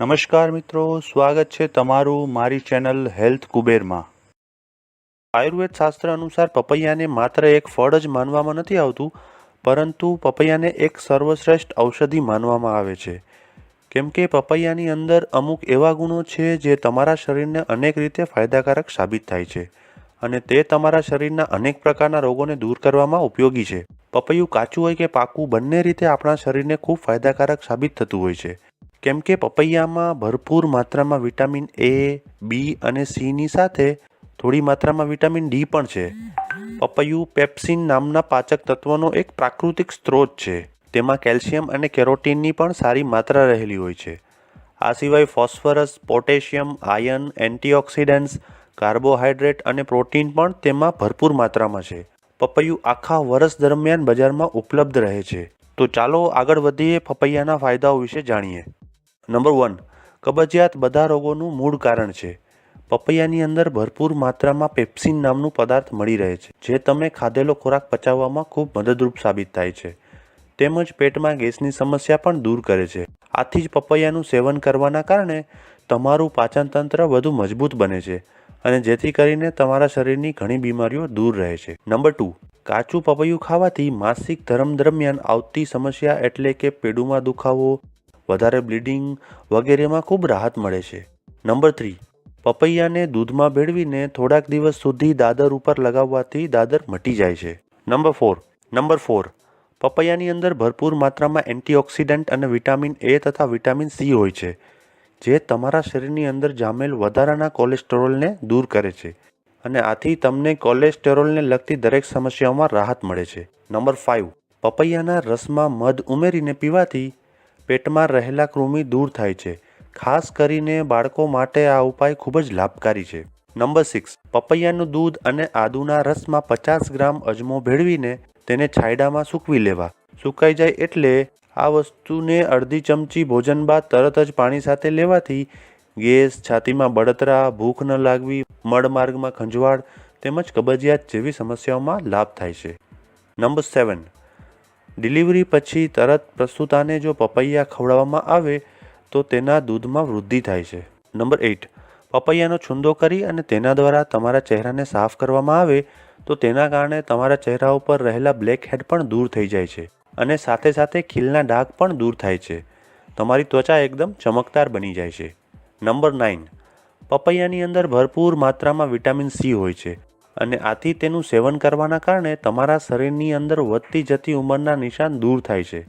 નમસ્કાર મિત્રો, સ્વાગત છે તમારું મારી ચેનલ હેલ્થ કુબેરમાં. આયુર્વેદ શાસ્ત્ર અનુસાર પપૈયાને માત્ર એક ફળ જ માનવામાં નથી આવતું, પરંતુ પપૈયાને એક સર્વશ્રેષ્ઠ ઔષધિ માનવામાં આવે છે. કેમ કે પપૈયાની અંદર અમુક એવા ગુણો છે જે તમારા શરીરને અનેક રીતે ફાયદાકારક સાબિત થાય છે, અને તે તમારા શરીરના અનેક પ્રકારના રોગોને દૂર કરવામાં ઉપયોગી છે. પપૈયું કાચું હોય કે પાકું, બંને રીતે આપણા શરીરને ખૂબ ફાયદાકારક સાબિત થતું હોય છે. કેમ કે પપૈયામાં ભરપૂર માત્રામાં વિટામિન એ બી અને સીની સાથે થોડી માત્રામાં વિટામિન ડી પણ છે. પપૈયું પેપ્સિન નામના પાચક તત્વનો એક પ્રાકૃતિક સ્ત્રોત છે. તેમાં કેલ્શિયમ અને કેરોટીનની પણ સારી માત્રા રહેલી હોય છે. આ સિવાય phosphorus, potassium iron antioxidants carbohydrate અને પ્રોટીન પણ તેમાં ભરપૂર માત્રામાં છે. પપૈયું આખા વર્ષ દરમિયાન બજારમાં ઉપલબ્ધ રહે છે. તો ચાલો આગળ વધીએ પપૈયાના ફાયદાઓ વિશે જાણીએ. નંબર વન કબજિયાત બધા રોગોનું મૂળ કારણ છે. પપૈયાની અંદર ભરપૂર માત્રામાં પેપ્સિન નામનું પદાર્થ મળી રહે છે, જે તમે ખાધેલો ખોરાક પચાવવામાં ખૂબ મદદરૂપ સાબિત થાય છે. તેમજ પેટમાં ગેસની સમસ્યા પણ દૂર કરે છે. આથી જ પપૈયાનું સેવન કરવાના કારણે તમારું પાચનતંત્ર વધુ મજબૂત બને છે અને જેથી કરીને તમારા શરીરની ઘણી બીમારીઓ દૂર રહે છે. નંબર ટુ કાચું પપૈયું ખાવાથી માસિક ધર્મ દરમિયાન આવતી સમસ્યા એટલે કે પેડુમાં દુખાવો વધારે બ્લીડિંગ વગેરેમાં ખૂબ રાહત મળે છે. નંબર થ્રી, પપૈયાને દૂધમાં ભેળવીને થોડાક દિવસ સુધી દાદર ઉપર લગાવવાથી દાદર મટી જાય છે. નંબર ફોર નંબર ફોર, પપૈયાની અંદર ભરપૂર માત્રામાં એન્ટીઓક્સિડન્ટ અને વિટામિન એ તથા વિટામિન સી હોય છે, જે તમારા શરીરની અંદર જામેલ વધારાના કોલેસ્ટેરોલને દૂર કરે છે અને આથી તમને કોલેસ્ટેરોલને લગતી દરેક સમસ્યાઓમાં રાહત મળે છે. નંબર ફાઇવ પપૈયાના રસમાં મધ ઉમેરીને પીવાથી પેટમાં રહેલા કૃમિ દૂર થાય છે. ખાસ કરીને બાળકો માટે આ ઉપાય ખૂબ જ લાભકારી છે. નંબર સિક્સ, પપૈયાનું દૂધ અને આદુના રસમાં પચાસ ગ્રામ અજમો ભેળવીને તેને છાયડામાં સૂકવી લેવા. સુકાઈ જાય એટલે આ વસ્તુને અડધી ચમચી ભોજન બાદ તરત જ પાણી સાથે લેવાથી ગેસ, છાતીમાં બળતરા, ભૂખ ન લાગવી મળમાર્ગમાં ખંજવાળ તેમજ કબજિયાત જેવી સમસ્યાઓમાં લાભ થાય છે. નંબર સેવન ડિલિવરી પછી તરત પ્રસ્તુતાને જો પપૈયા ખવડાવવામાં આવે, તો તેના દૂધમાં વૃદ્ધિ થાય છે. Number eight. પપૈયાનો છુંદો કરી અને તેના દ્વારા તમારા ચહેરાને સાફ કરવામાં આવે, તો તેના કારણે તમારા ચહેરા ઉપર રહેલા બ્લેક હેડ પણ દૂર થઈ જાય છે અને સાથે સાથે ખીલના ડાઘ પણ દૂર થાય છે. તમારી ત્વચા એકદમ ચમકદાર બની જાય છે. Number nine. પપૈયાની અંદર ભરપૂર માત્રામાં વિટામિન સી હોય છે. અને આથી તેનું સેવન કરવાના કારણે તમારા શરીરની અંદર વધતી જતી ઉંમરના નિશાન દૂર થાય છે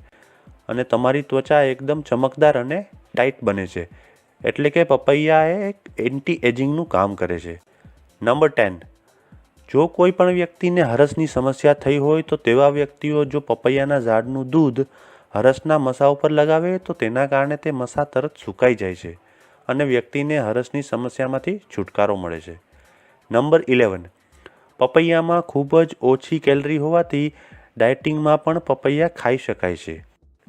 અને તમારી ત્વચા એકદમ ચમકદાર અને ટાઈટ બને છે. એટલે કે પપૈયા એ એક એન્ટી એજિંગનું કામ કરે છે. Number ten. જો કોઈ પણ વ્યક્તિને હરસની સમસ્યા થઈ હોય તો તેવા વ્યક્તિઓ જો પપૈયાના ઝાડનું દૂધ હરસના મસા ઉપર લગાવે તો તેના કારણે તે મસા તરત સુકાઈ જાય છે અને વ્યક્તિને હરસની સમસ્યામાંથી છુટકારો મળે છે. Number eleven. પપૈયામાં ખૂબ જ ઓછી કેલરી હોવાથી ડાયટિંગમાં પણ પપૈયા ખાઈ શકાય છે.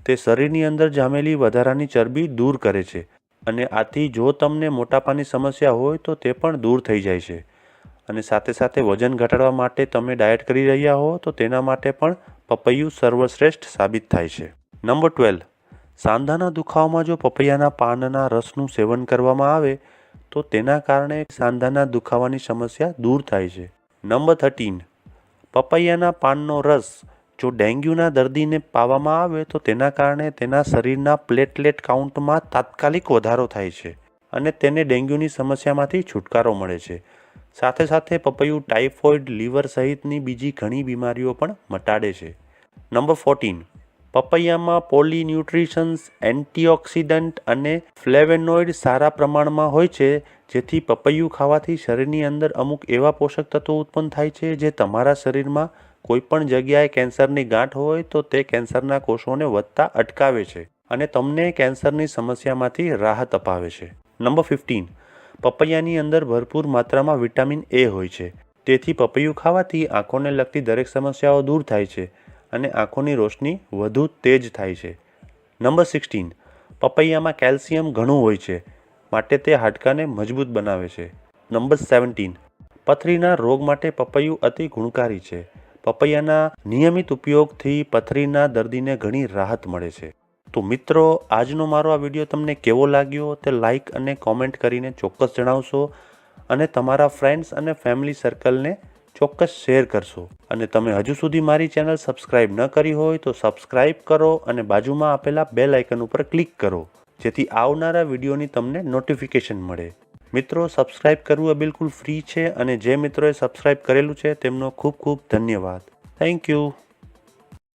તે શરીરની અંદર જામેલી વધારાની ચરબી દૂર કરે છે અને આથી જો તમને મોટાપાની સમસ્યા હોય તો તે પણ દૂર થઈ જાય છે. અને સાથે સાથે વજન ઘટાડવા માટે તમે ડાયટ કરી રહ્યા હો તો તેના માટે પણ પપૈયું સર્વશ્રેષ્ઠ સાબિત થાય છે. Number twelve. સાંધાના દુખાવામાં જો પપૈયાના પાનના રસનું સેવન કરવામાં આવે તો તેના કારણે સાંધાના દુખાવાની સમસ્યા દૂર થાય છે. Number thirteen. પપૈયાના પાનનો રસ જો ડેન્ગ્યુના દર્દીને પાવામાં આવે તો તેના કારણે તેના શરીરના પ્લેટલેટ કાઉન્ટમાં તાત્કાલિક વધારો થાય છે અને તેને ડેન્ગ્યુની સમસ્યામાંથી છુટકારો મળે છે. સાથે સાથે પપૈયું ટાઇફોઇડ, લીવર સહિતની બીજી ઘણી બીમારીઓ પણ મટાડે છે. Number fourteen. પપૈયામાં પોલીન્યુટ્રિશન્સ, એન્ટીઓક્સિડન્ટ અને ફ્લેવેનોઇડ સારા પ્રમાણમાં હોય છે, જેથી પપૈયું ખાવાથી શરીરની અંદર અમુક એવા પોષક તત્વો ઉત્પન્ન થાય છે જે તમારા શરીરમાં કોઈપણ જગ્યાએ કેન્સરની ગાંઠ હોય તો તે કેન્સરના કોષોને વધતા અટકાવે છે અને તમને કેન્સરની સમસ્યામાંથી રાહત અપાવે છે. Number fifteen. પપૈયાની અંદર ભરપૂર માત્રામાં વિટામિન એ હોય છે. તેથી પપૈયું ખાવાથી આંખોને લગતી દરેક સમસ્યાઓ દૂર થાય છે. અને આંખોની રોશની વધુ તેજ થાય છે. Number sixteen. પપૈયામાં કેલ્શિયમ ઘણું હોય છે, માટે તે હાડકાને મજબૂત બનાવે છે. Number seventeen. પથરીના રોગ માટે પપૈયું અતિ ગુણકારી છે. પપૈયાના નિયમિત ઉપયોગથી પથરીના દર્દીને ઘણી રાહત મળે છે. તો મિત્રો, આજનો મારો આ વીડિયો તમને કેવો લાગ્યો તે લાઇક અને કોમેન્ટ કરીને ચોક્કસ જણાવશો અને તમારા ફ્રેન્ડ્સ અને ફેમિલી સર્કલને ચોક્કસ શેર કરશો. અને તમે હજુ સુધી મારી ચેનલ સબસ્ક્રાઇબ ન કરી હોય તો સબસ્ક્રાઇબ કરો અને બાજુમાં આપેલા બેલ આઇકન ઉપર ક્લિક કરો, જેથી આવનારા વિડીયોની તમને નોટિફિકેશન મળે. મિત્રો, સબસ્ક્રાઇબ કરવું એ બિલકુલ ફ્રી છે અને જે મિત્રોએ સબસ્ક્રાઇબ કરેલું છે તેમનો ખૂબ ખૂબ ધન્યવાદ. Thank you.